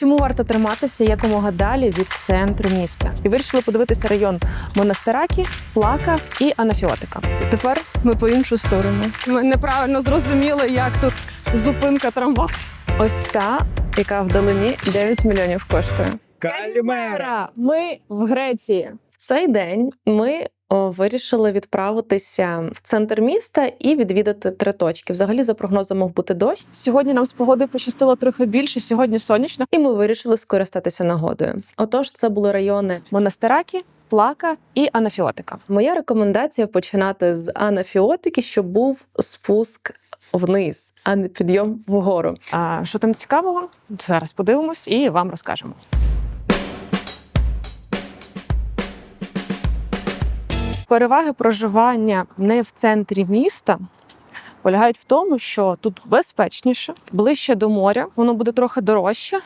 Чому варто триматися якомога далі від центру міста? І вирішили подивитися район Монастиракі, Плака і Анафіотика. Тепер ми по іншу сторону. Ми неправильно зрозуміли, як тут зупинка трамваю. Ось та, яка вдалині 9 мільйонів коштує. Калімера! Ми в Греції. В цей день ми вирішили відправитися в центр міста і відвідати три точки. Взагалі, за прогнозом, мав бути дощ. Сьогодні нам з погоди пощастило трохи більше. Сьогодні сонячно, і ми вирішили скористатися нагодою. Отож, це були райони Монастиракі. Плака і анафіотика. Моя рекомендація починати з анафіотики, щоб був спуск вниз, а не підйом вгору. А що там цікавого? Зараз подивимось і вам розкажемо. Переваги проживання не в центрі міста полягають в тому, що тут безпечніше, ближче до моря, воно буде трохи дорожче,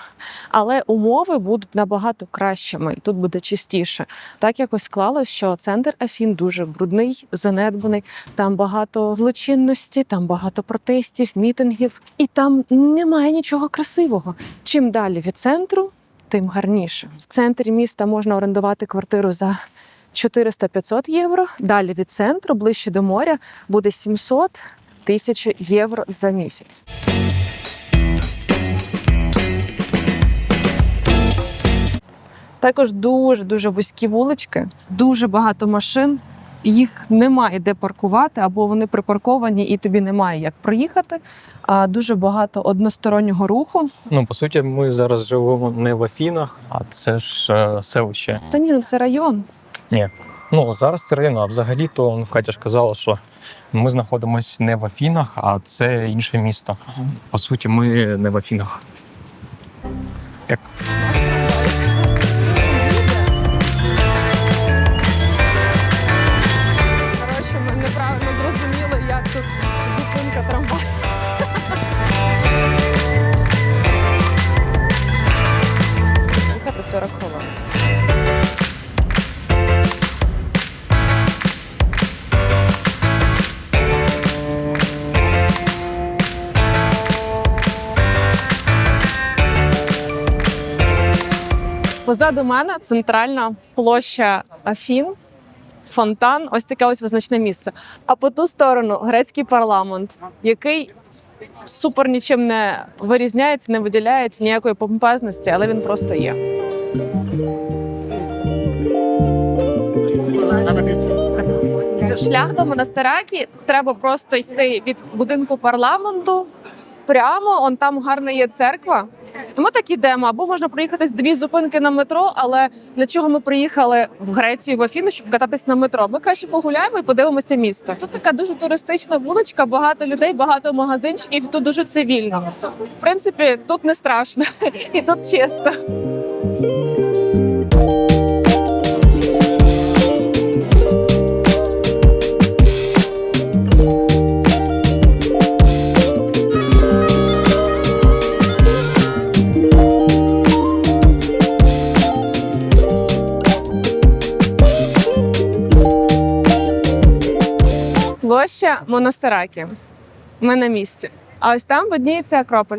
але умови будуть набагато кращими, і тут буде чистіше. Так якось склалось, що центр Афін дуже брудний, занедбаний. Там багато злочинності, там багато протестів, мітингів, і там немає нічого красивого. Чим далі від центру, тим гарніше. В центрі міста можна орендувати квартиру за 400-500 євро. Далі від центру, ближче до моря, буде 700 тисяч євро за місяць. Також дуже дуже вузькі вулички, дуже багато машин. Їх немає де паркувати, або вони припарковані, і тобі немає як проїхати. А дуже багато одностороннього руху. Ну, по суті, ми зараз живемо не в Афінах, а це ж е, селище. Та ні, ну це район. Ну, зараз це район, а взагалі то ну, Катя ж казала, що ми знаходимося не в Афінах, а це інше місто. По суті, ми не в Афінах. Як Позаду мене центральна площа Афін, фонтан, ось таке ось визначне місце. А по ту сторону грецький парламент, який супер нічим не вирізняється, не виділяється ніякої помпезності, але він просто є. Шлях до монастираки треба просто йти від будинку парламенту. Прямо он там гарна є церква. І Ми так ідемо, або можна проїхати з дві зупинки на метро. Але для чого ми приїхали в Грецію в Афіну, щоб кататись на метро? Ми краще погуляємо і подивимося місто. Тут така дуже туристична вуличка, багато людей, багато магазинчиків. Тут дуже цивільно. В принципі, тут не страшно і тут чисто. Площа Монастираки. Ми на місці. А ось там видніється Акрополь.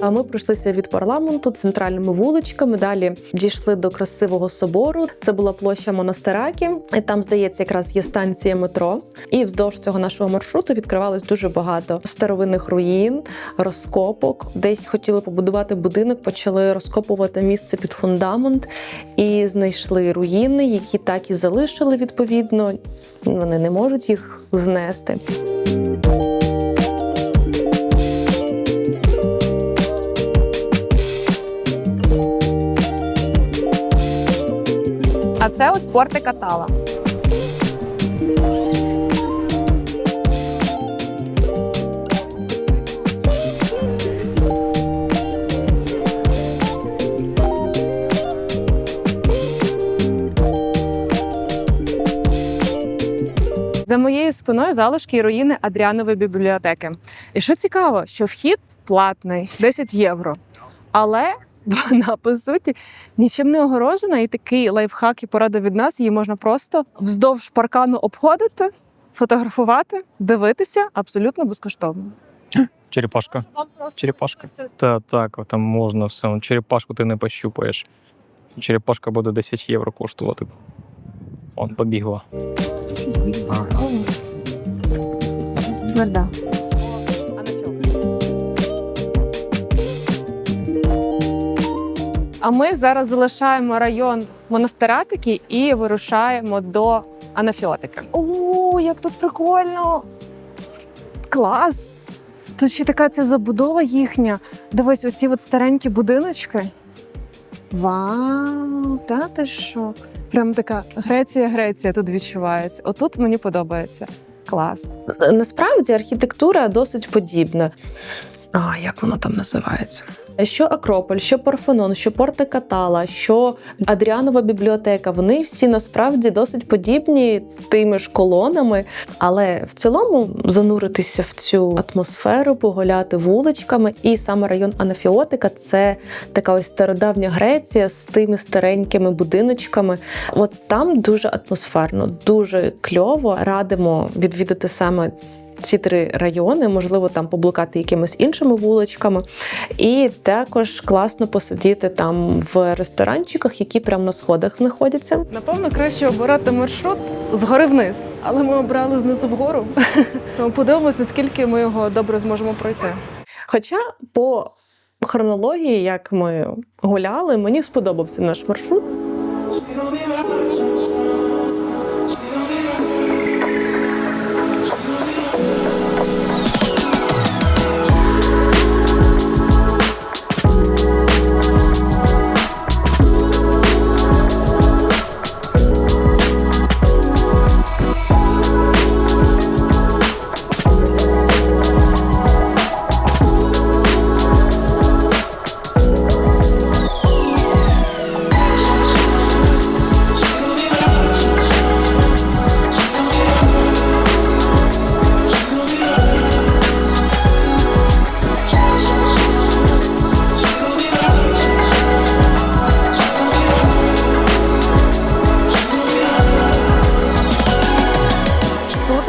А ми пройшлися від парламенту центральними вуличками. Далі дійшли до красивого собору. Це була площа Монастиракі. І там, здається, якраз є станція метро. І вздовж цього нашого маршруту відкривалось дуже багато старовинних руїн, розкопок. Десь хотіли побудувати будинок, почали розкопувати місце під фундамент і знайшли руїни, які так і залишили відповідно. Вони не можуть їх знести. Це ось порти Катала. За моєю спиною залишки і руїни Адріанової бібліотеки. І що цікаво, що вхід платний 10 євро. Але вона по суті нічим не огорожена, і такий лайфхак і порада від нас її можна просто вздовж паркану обходити, фотографувати, дивитися абсолютно безкоштовно. Черепашка. Черепашка. Та так, там можна все. Ну, Черепашку ти не пощупаєш. Черепашка буде 10 євро коштувати. Он побігла. Тверда. А ми зараз залишаємо район монастиратики і вирушаємо до анафіотики. О, як тут прикольно! Клас! Тут ще така ця забудова їхня. Дивись, оці от старенькі будиночки. Вау! Та ти що? Прям така Греція, Греція тут відчувається. Отут мені подобається. Клас. Насправді архітектура досить подібна. А, як воно там називається? Що Акрополь, що Парфенон, що Порта Катала, що Адріанова бібліотека, вони всі насправді досить подібні тими ж колонами. Але в цілому зануритися в цю атмосферу, погуляти вуличками, і саме район Анафіотика це така ось стародавня Греція з тими старенькими будиночками. От там дуже атмосферно, дуже кльово. Радимо відвідати саме. Ці три райони, можливо, там поблукати якимись іншими вуличками, і також класно посидіти там в ресторанчиках, які прямо на сходах знаходяться. Напевно, краще обирати маршрут згори вниз, але ми обрали знизу вгору. Тому подивимось, наскільки ми його добре зможемо пройти. Хоча по хронології, як ми гуляли, мені сподобався наш маршрут.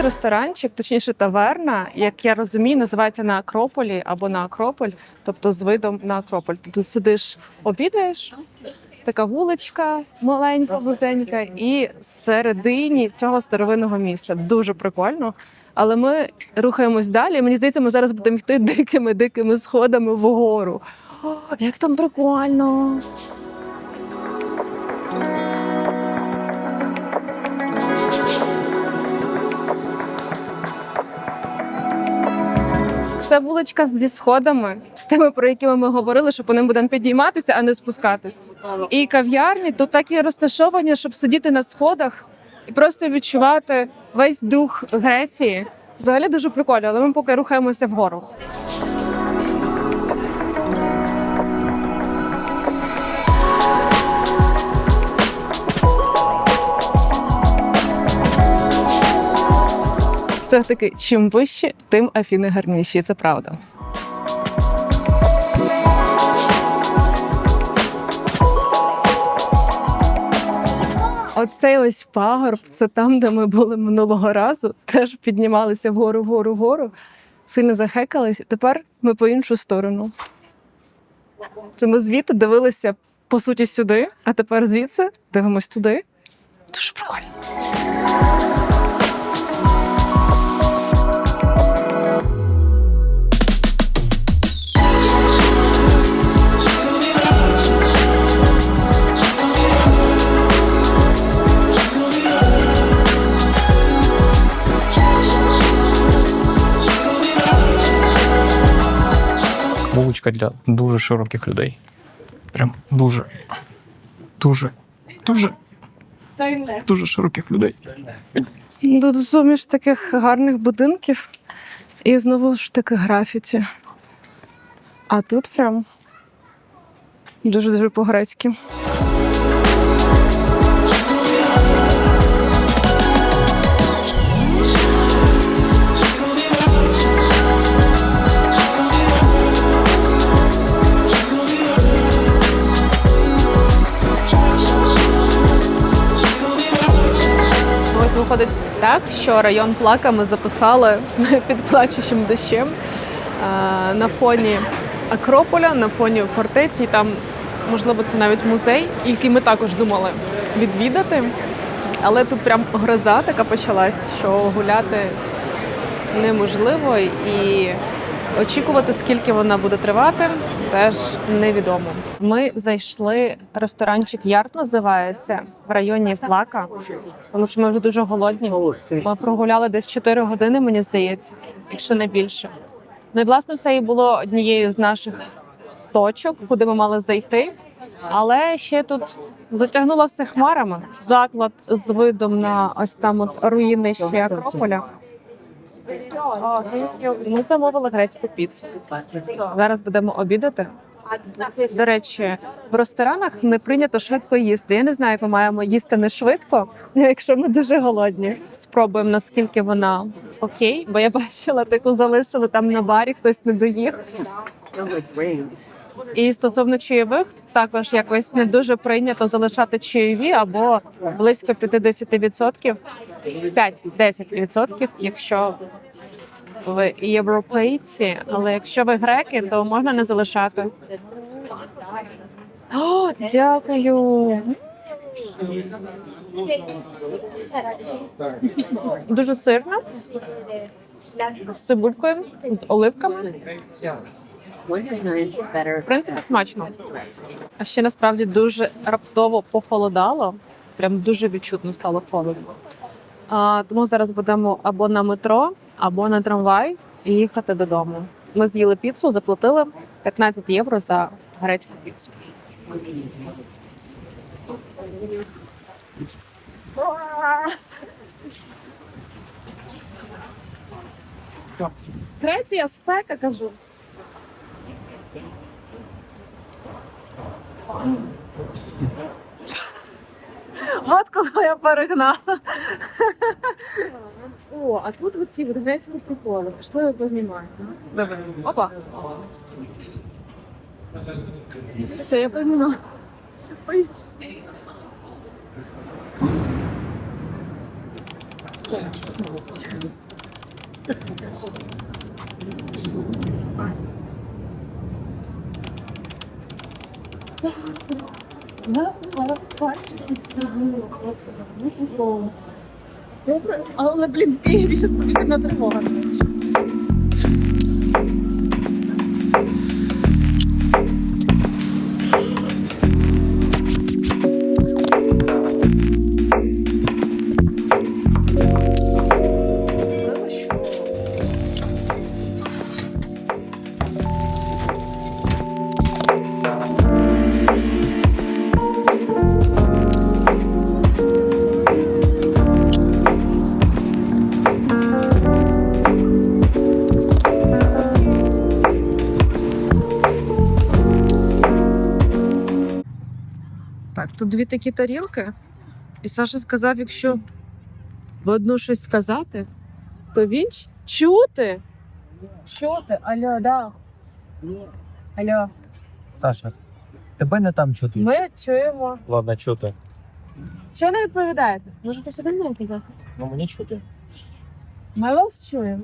Ресторанчик, точніше таверна, як я розумію, називається на Акрополі або на Акрополь, тобто з видом на Акрополь. Тут сидиш, обідаєш. Така вуличка маленька, вузенька, і всередині цього старовинного міста. Дуже прикольно. Але ми рухаємось далі. Мені здається, ми зараз будемо йти дикими дикими сходами вгору. О, як там прикольно! Це вуличка зі сходами, з тими, про які ми говорили, що по ним будемо підійматися, а не спускатись. І кав'ярні тут так і розташовані, щоб сидіти на сходах і просто відчувати весь дух Греції. Взагалі дуже прикольно, але ми поки рухаємося вгору. Все ж таки, чим вище, тим Афіни гарніші. Це правда. Оцей ось пагорб, це там, де ми були минулого разу. Теж піднімалися вгору, вгору, вгору. Сильно захекались. Тепер ми по іншу сторону. Це ми звідти дивилися по суті сюди, а тепер звідси дивимось туди. Дуже прикольно. Вуличка для дуже широких людей. Прям дуже. Дуже. Дуже. Дуже широких людей. Тут суміш таких гарних будинків і знову ж таки графіті. А тут прям дуже-дуже по-грецьки. Виходить так, що район плака ми записали під плачущим дощем. на фоні Акрополя, на фоні фортеці. Там, можливо, це навіть музей, який ми також думали відвідати. Але тут прям гроза така почалась, що гуляти неможливо і очікувати, скільки вона буде тривати, теж невідомо. Ми зайшли ресторанчик Ярд називається в районі Плака, тому що ми вже дуже голодні. Ми прогуляли десь 4 години, мені здається, якщо не більше. Ну і власне це і було однією з наших точок, куди ми мали зайти. Але ще тут затягнуло все хмарами. Заклад з видом на ось там от руїни ще Акрополя. Ми замовили грецьку піцу. Зараз будемо обідати. До речі, в ресторанах не прийнято швидко їсти. Я не знаю, як ми маємо їсти не швидко, якщо ми дуже голодні. Спробуємо наскільки вона окей, бо я бачила, таку залишили там на барі, хтось не доїв. І стосовно чайових, також якось не дуже прийнято залишати чайові або близько 50%, 5-10%, якщо ви європейці, але якщо ви греки, то можна не залишати. О, дякую. Дуже сирно. З цибулькою, з оливками. В принципі, смачно. А ще насправді дуже раптово похолодало. Прям дуже відчутно стало холодно. А, тому зараз будемо або на метро, або на трамвай і їхати додому. Ми з'їли піцу, заплатили 15 євро за грецьку піцу. Греція спека, кажу. От коли я перегнала. О, а тут оці от грецькі приколи. Пішли його. Давай. Опа. Все, я познімала. Ой. Добре, але блін, в Києві зараз повітряна тривога. Тут дві такі тарілки. І Саша сказав, якщо в одну щось сказати, то він чути. Чути, алло, да. Алло, Саша, тебе не там чути. ми чуємо. Ладно, чути. Що не відповідаєте? Можете сюди не казати? Ну мені чути. Ми вас чуємо.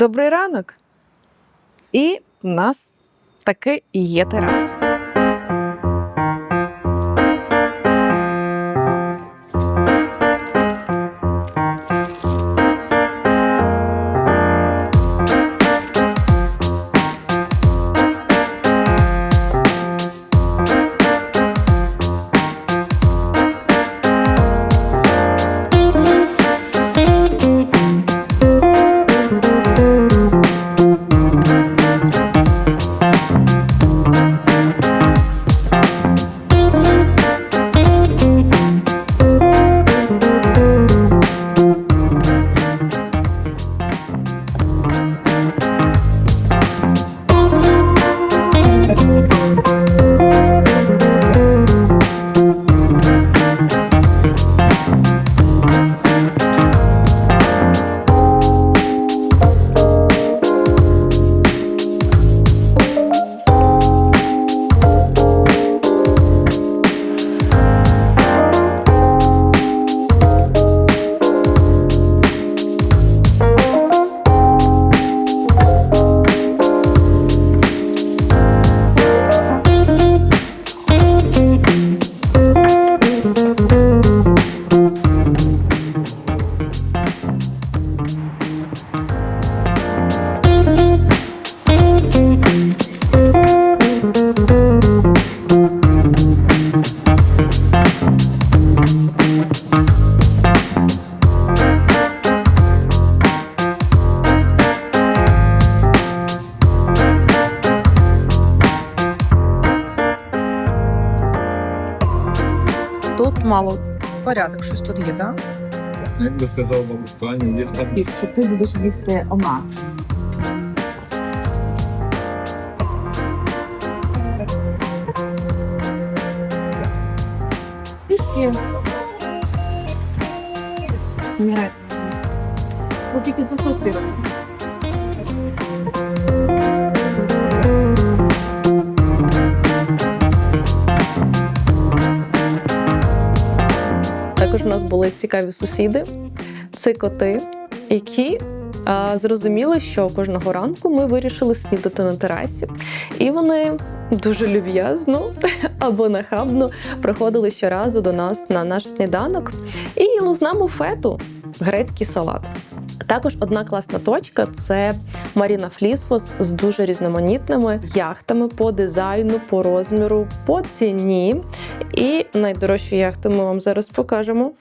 Добрий ранок. І в нас таки є тераса. Мало порядок, щось тут є, так? Як би сказав бабусь Таня, є там що ти будеш їсти омак. Піски. Мірай. Бо тільки Також в нас були цікаві сусіди, це коти, які а, зрозуміли, що кожного ранку ми вирішили снідати на терасі. І вони дуже люб'язно або нахабно приходили щоразу до нас на наш сніданок і з нами фету, грецький салат. Також одна класна точка це Маріна Флісфос з дуже різноманітними яхтами по дизайну, по розміру, по ціні. І найдорожчу яхту ми вам зараз покажемо.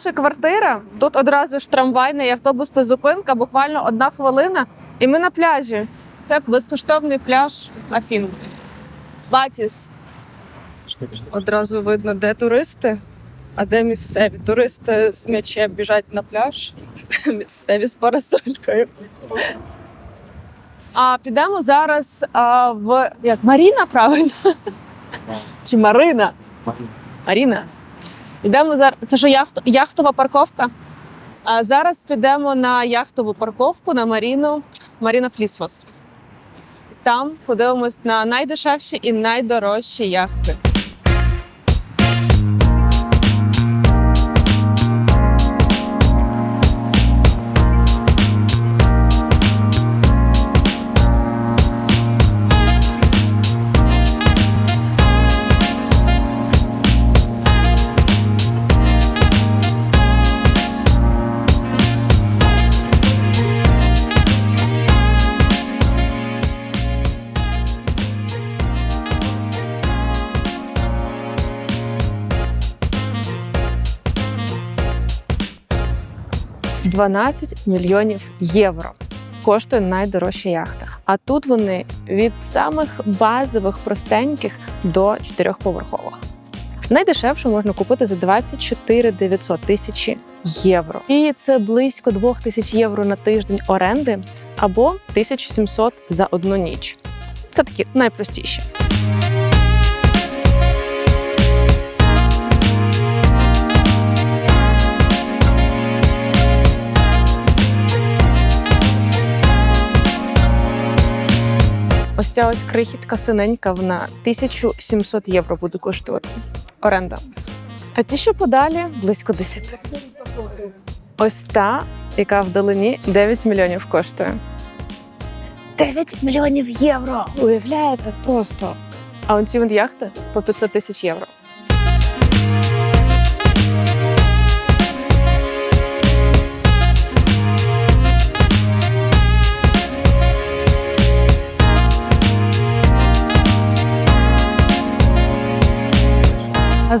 Наша квартира. Тут одразу ж трамвайна і автобусна зупинка, буквально одна хвилина. І ми на пляжі. Це безкоштовний пляж Афін. Батіс. Одразу видно, де туристи, а де місцеві. Туристи з м'ячем біжать на пляж, місцеві з парасолькою. А підемо зараз а, в як Маріна, правильно? Чи Марина? Маріна. Йдемо зараз. Це що яхт... яхтова парковка? А зараз підемо на яхтову парковку на Маріну Маріна Флісфос. Там подивимось на найдешевші і найдорожчі яхти. – 12 мільйонів євро. Коштує найдорожча яхта. А тут вони від самих базових простеньких до чотирьохповерхових. Найдешевшу можна купити за 24 900 тисячі євро. І це близько 2 тисяч євро на тиждень оренди або 1700 за одну ніч. Це такі найпростіші. Ось ця ось крихітка синенька, вона 1700 євро буде коштувати. Оренда. А ті, що подалі, близько 10. Ось та, яка вдалині 9 мільйонів коштує. 9 мільйонів євро! Уявляєте просто. А он ці вон яхти по 500 тисяч євро.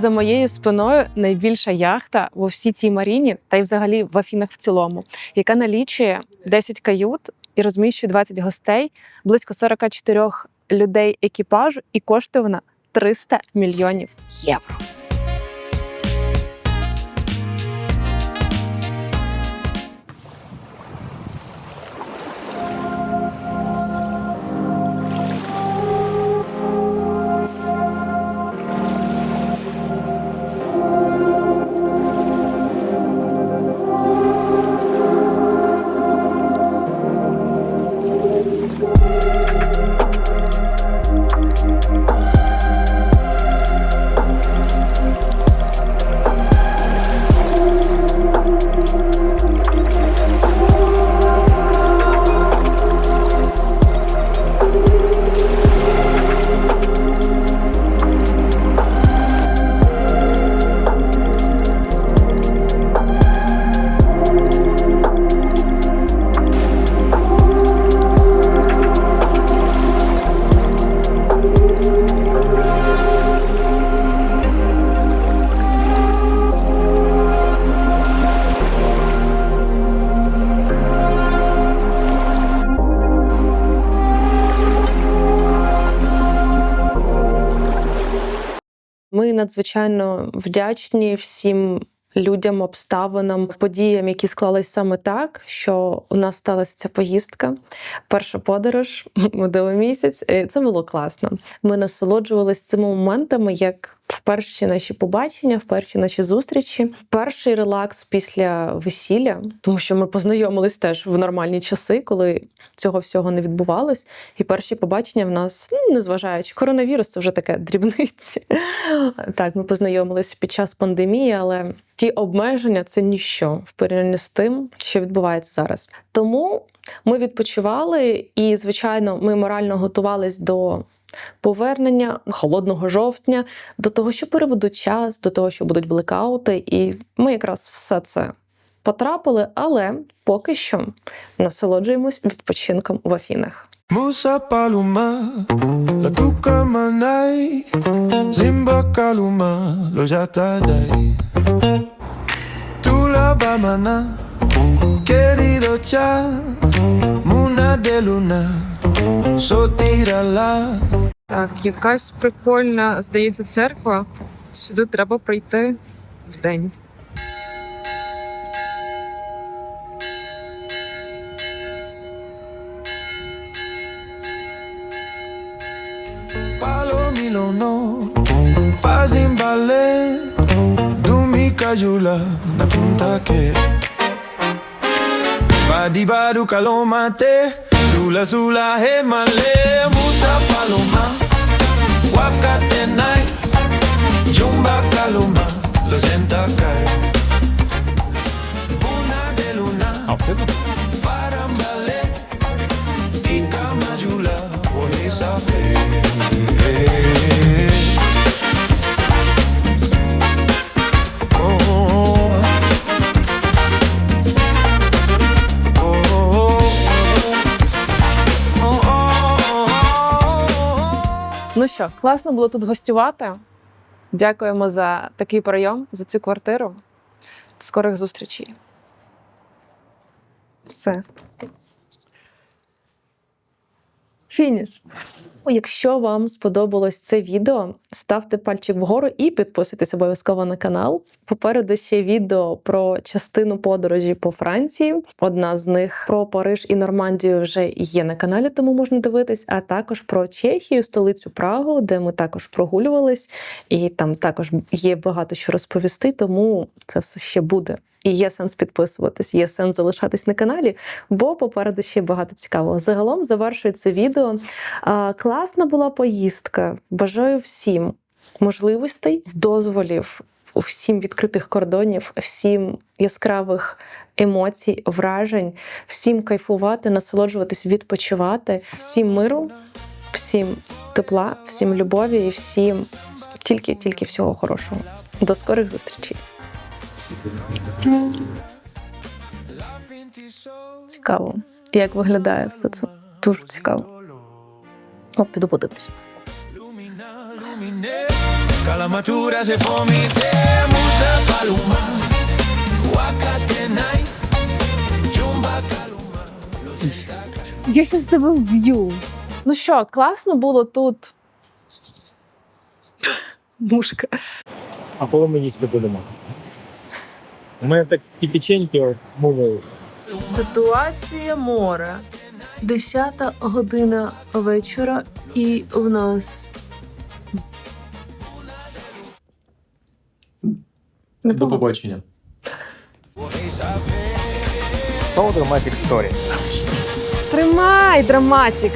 За моєю спиною найбільша яхта во всій цій маріні, та й взагалі в Афінах в цілому, яка налічує 10 кают і розміщує 20 гостей, близько 44 людей екіпажу, і коштує вона 300 мільйонів євро. Надзвичайно вдячні всім людям, обставинам, подіям, які склались саме так, що у нас сталася ця поїздка. Перша подорож медовий місяць. І Це було класно. Ми насолоджувалися цими моментами, як в перші наші побачення, в перші наші зустрічі. Перший релакс після весілля, тому що ми познайомились теж в нормальні часи, коли цього всього не відбувалось. І перші побачення в нас, ну, незважаючи, коронавірус це вже таке дрібниці. Так, ми познайомились під час пандемії, але ті обмеження це ніщо в порівнянні з тим, що відбувається зараз. Тому ми відпочивали, і, звичайно, ми морально готувались до. Повернення холодного жовтня, до того, що переведуть час, до того, що будуть блекаути, і ми якраз все це потрапили, але поки що насолоджуємось відпочинком в Афінах. Musa Paluma, la tuca manai, Zimba Kaluma, lo jatadai. Tu la bamana, querido cha, Muna de luna. Так, якась прикольна, здається, церква. Сюди треба прийти в день. Dumi cajula, na funta que. Badi badu kalomate, Sula sula he male, Musa paloma, midnight Jumba Kaluma, lo senta caer що, класно було тут гостювати. Дякуємо за такий прийом, за цю квартиру. До скорих зустрічей. Все. Фініш. Якщо вам сподобалось це відео, ставте пальчик вгору і підписуйтесь обов'язково на канал. Попереду ще відео про частину подорожі по Франції. Одна з них про Париж і Нормандію вже є на каналі, тому можна дивитись. А також про Чехію, столицю Прагу, де ми також прогулювались, і там також є багато що розповісти, тому це все ще буде. І є сенс підписуватись, є сенс залишатись на каналі, бо попереду ще багато цікавого. Загалом завершується відео. Класна була поїздка. Бажаю всім можливостей, дозволів, всім відкритих кордонів, всім яскравих емоцій, вражень, всім кайфувати, насолоджуватись, відпочивати, всім миру, всім тепла, всім любові і всім тільки, тільки всього хорошого. До скорих зустрічей. Цікаво, як виглядає все це. Дуже цікаво. О, піду подивлюсь. Calamatura se fomite, musa paluma, wakate jumba kaluma. Я щас тебе вб'ю. Ну що, класно було тут. Мушка. А коли ми їсти будемо? У мене так і мовили. Ситуація море. Десята година вечора, і в нас До побачення. So Dramatic Story. Тримай, драматик.